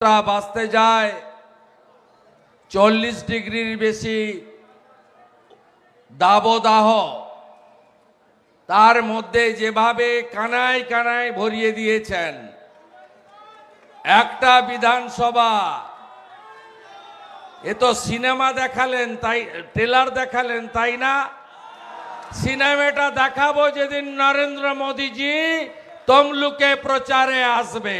টা বাঁচতে যায়। চল্লিশ ডিগ্রির বেশি দাবদাহ তার মধ্যে যেভাবে কানায় কানায় ভরিয়ে দিয়েছেন, একটা বিধানসভা, এ তো সিনেমা দেখালেন, তাই, ট্রেলার দেখালেন, তাই না? সিনেমাটা দেখাবো যেদিন নরেন্দ্র মোদীজি তমলুকে প্রচারে আসবে।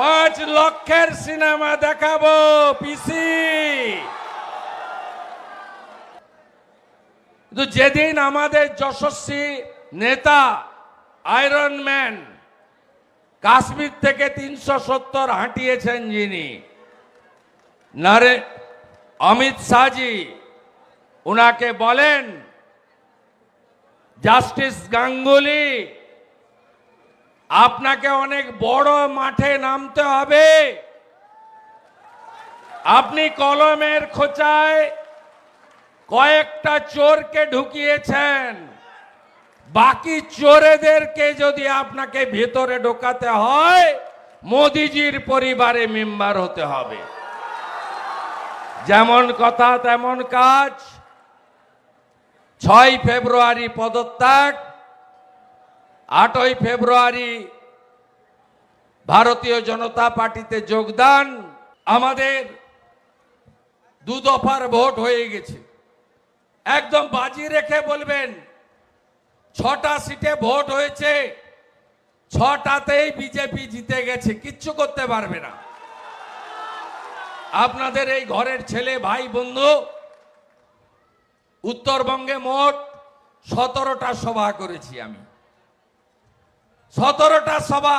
পাঁচ লক্ষের সিনেমা দেখাবো, পিসি। যেদিন আমাদের যশস্বী নেতা আয়রন ম্যান কাশ্মীর থেকে তিনশো সত্তর হাঁটিয়েছেন যিনি, নারে অমিত শাহজি, উনাকে বলেন, জাস্টিস গাঙ্গুলি আপনাকে অনেক বড় মাঠে নামতে হবে। আপনি কলমের খোঁচায় কয়েকটা চোরকে ঢুকিয়েছেন। বাকি চোরেদেরকে যদি আপনাকে ভেতরে ঢোকাতে হয়, মোদিজির পরিবারে মেম্বার হতে হবে। যেমন কথা, তেমন কাজ। ছয় ফেব্রুয়ারি পদত্যাগ। আটই ফেব্রুয়ারি ভারতীয় জনতা পার্টিতে যোগদান। আমাদের দু দফার ভোট হয়ে গেছে। একদম বাজি রেখে বলবেন, ছটা সিটে ভোট হয়েছে, ছটাতেই বিজেপি জিতে গেছে, কিচ্ছু করতে পারবে না। আপনাদের এই ঘরের ছেলে, ভাই, বন্ধু, উত্তরবঙ্গে মোট সতেরোটা সভা করেছি আমি। সতেরোটা সভা।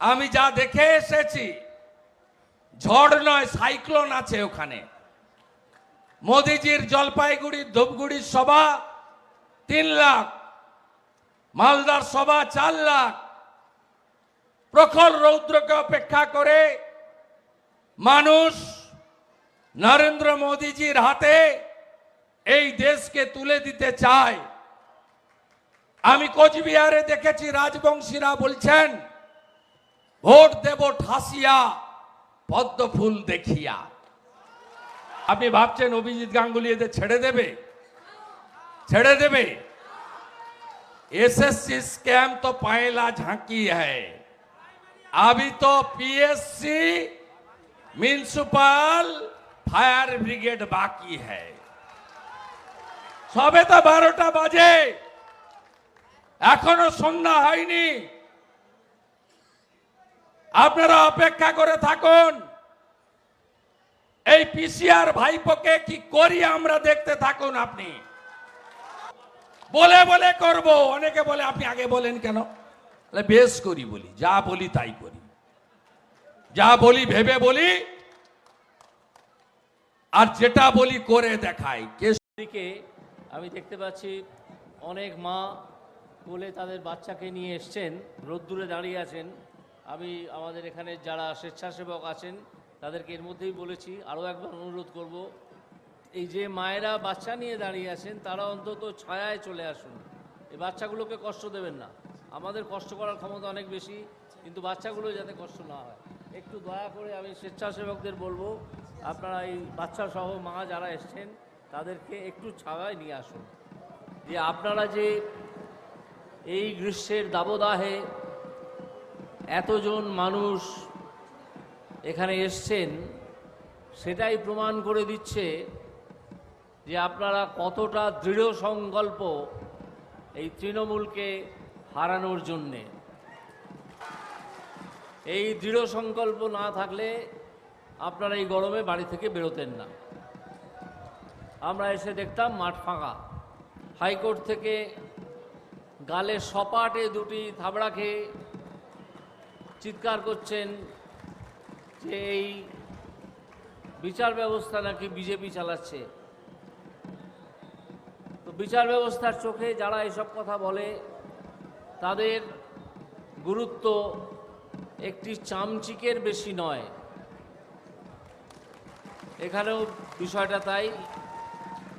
আমি যা দেখে এসেছি, ঝড় নয়, সাইক্লোন আছে ওখানে। মোদিজির জলপাইগুড়ি ধূপগুড়ির সভা, তিন লাখ। মালদার সভা, চার লাখ। প্রখর রৌদ্রকে অপেক্ষা করে মানুষ নরেন্দ্র মোদিজির হাতে এই দেশকে তুলে দিতে চায়। আমি কোচবিহারে দেখেছি রাজবংশীরা বলছেন ভোট দেব ঠাসিয়া পদ্ম ফুল দেখিয়া আপনি ভাবছেন অভিজিৎ গাঙ্গুলি এদের ছেড়ে দেবে ছেড়ে দেবে एसएससी स्कैम तो पहला झांकी है अभी तो पीएससी म्यूनिसिपल फायर ब्रिगेड बाकी है সবে তো বারোটা বাজে এখনও সন্ধ্যা হয়নি। আপনারা অপেক্ষা করে থাকুন। এই পিসিআর ভাইপোকে কি করি আমরা দেখতে থাকুন আপনি? বলে বলে করব। অনেকে বলে, আপনি আগে বলেন কেন? বেশ করি বলি, যা বলি তাই করি। যা বলি, ভেবে বলি। আর যেটা বলি করে দেখাই। দিকে আমি দেখতে পাচ্ছি অনেক মা কোলে তাদের বাচ্চাকে নিয়ে এসছেন, রোদ্দুরে দাঁড়িয়ে আছেন। আমি আমাদের এখানে যারা স্বেচ্ছাসেবক আছেন, তাদেরকে এর মধ্যেই বলেছি, আরও একবার অনুরোধ করব, এই যে মায়েরা বাচ্চা নিয়ে দাঁড়িয়ে আছেন, তারা অন্তত ছায়ায় চলে আসুন। এই বাচ্চাগুলোকে কষ্ট দেবেন না। আমাদের কষ্ট করার ক্ষমতা অনেক বেশি, কিন্তু বাচ্চাগুলো যাতে কষ্ট না হয়। একটু দয়া করে আমি স্বেচ্ছাসেবকদের বলব, আপনারা এই বাচ্চা সহ মা যারা এসছেন, তাদেরকে একটু ছায়ায় নিয়ে আসুন। যে আপনারা যে এই গ্রীষ্মের দাবদাহে এতজন মানুষ এখানে এসছেন, সেটাই প্রমাণ করে দিচ্ছে যে আপনারা কতটা দৃঢ় সংকল্প এই তৃণমূলকে হারানোর জন্যে। এই দৃঢ় সংকল্প না থাকলে আপনারা এই গরমে বাড়ি থেকে বেরোতেন না। আমরা এসে দেখতাম মাঠ ফাঁকা। হাইকোর্ট থেকে গালে সপাটে দুটি থাবড়া খেয়ে চিৎকার করছেন যে এই বিচার ব্যবস্থা নাকি বিজেপি চালাচ্ছে। তো বিচার ব্যবস্থার চোখে যারা এসব কথা বলে, তাদের গুরুত্ব একটি চামচিকের বেশি নয়। এখানেও বিষয়টা তাই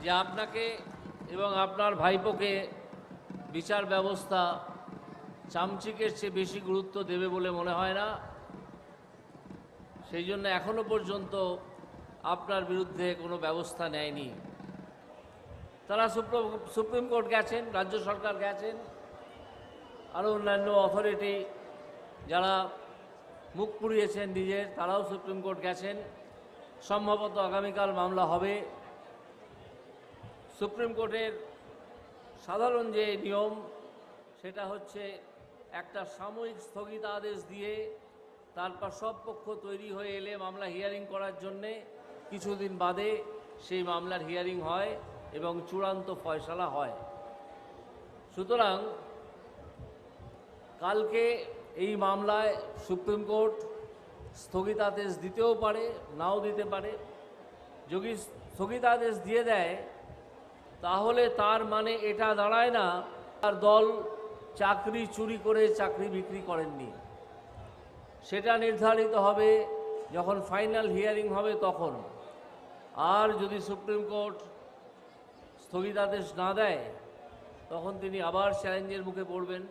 যে আপনাকে এবং আপনার ভাইপোকে বিচার ব্যবস্থা চামচিকের চেয়ে বেশি গুরুত্ব দেবে বলে মনে হয় না। সেই জন্য এখনও পর্যন্ত আপনার বিরুদ্ধে কোনো ব্যবস্থা নেয়নি। তারা সুপ্রিম কোর্ট গেছেন, রাজ্য সরকার গেছেন, আরও অন্যান্য অথরিটি যারা মুখ পুড়িয়েছেন নিজের, তারাও সুপ্রিম কোর্ট গেছেন। সম্ভবত আগামীকাল মামলা হবে। সুপ্রিম কোর্টের সাধারণ যে নিয়ম, সেটা হচ্ছে একটা সাময়িক স্থগিতাদেশ দিয়ে তারপর সব পক্ষ তৈরি হয়ে এলে মামলা হিয়ারিং করার জন্যে কিছুদিন বাদে সেই মামলার হিয়ারিং হয় এবং চূড়ান্ত ফয়সালা হয়। সুতরাং কালকে এই মামলায় সুপ্রিম কোর্ট স্থগিতাদেশ দিতেও পারে, নাও দিতে পারে। যদি স্থগিতাদেশ দিয়ে দেয় তাহলে তার মানে এটা দাঁড়ায় না, তার দল চাকরি চুরি করে চাকরি বিক্রি করেননি। সেটা নির্ধারিত হবে যখন ফাইনাল হিয়ারিং হবে তখন। আর যদি সুপ্রিম কোর্ট স্থগিতাদেশ না দেয়, তখন তিনি আবার চ্যালেঞ্জের মুখে পড়বেন।